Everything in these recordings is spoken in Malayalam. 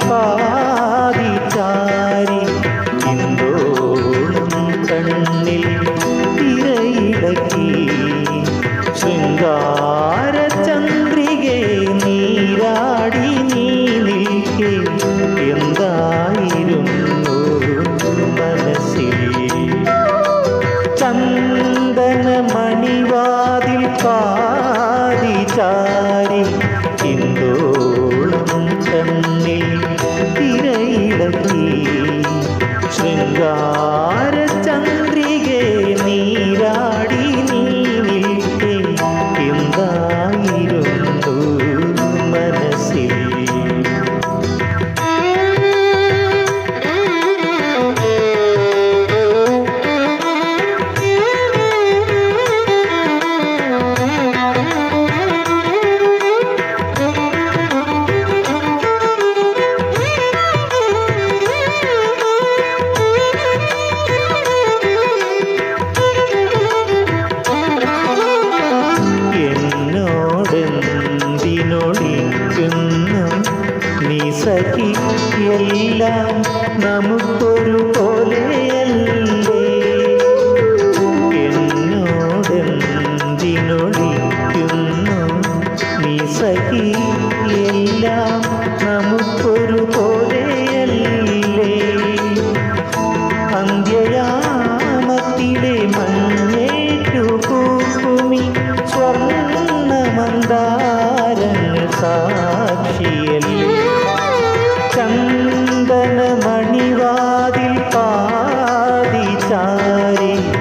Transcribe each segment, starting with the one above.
പാതി ചാരി ഇന്നോളം കണ്ണിൽ തിരയിടക്കി ശൃംഗാര ചന്ദ്രികെ നീരാടി നീ നിൽക്കെ. എന്തായിരുന്നു മനസ്സിൽ? ചന്ദന മണിവാതിൽ ചാരി प्यारी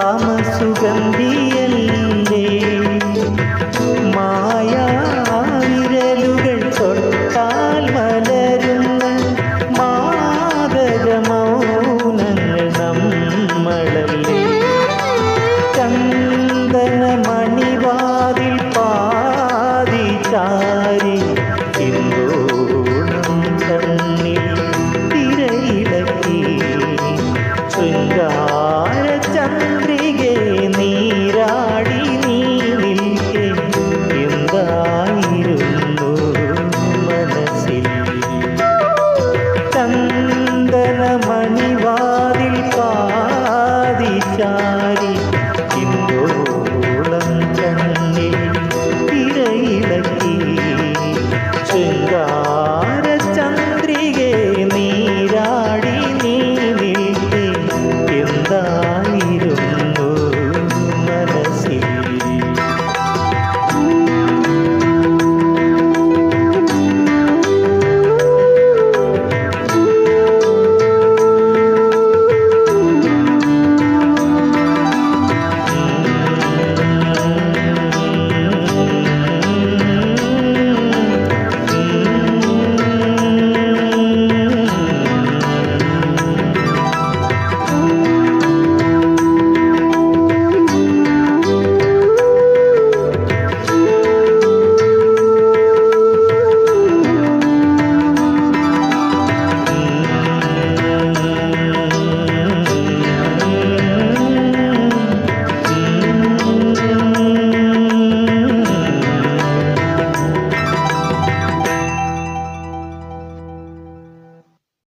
രാമസുഗന്ധിയല്ലേ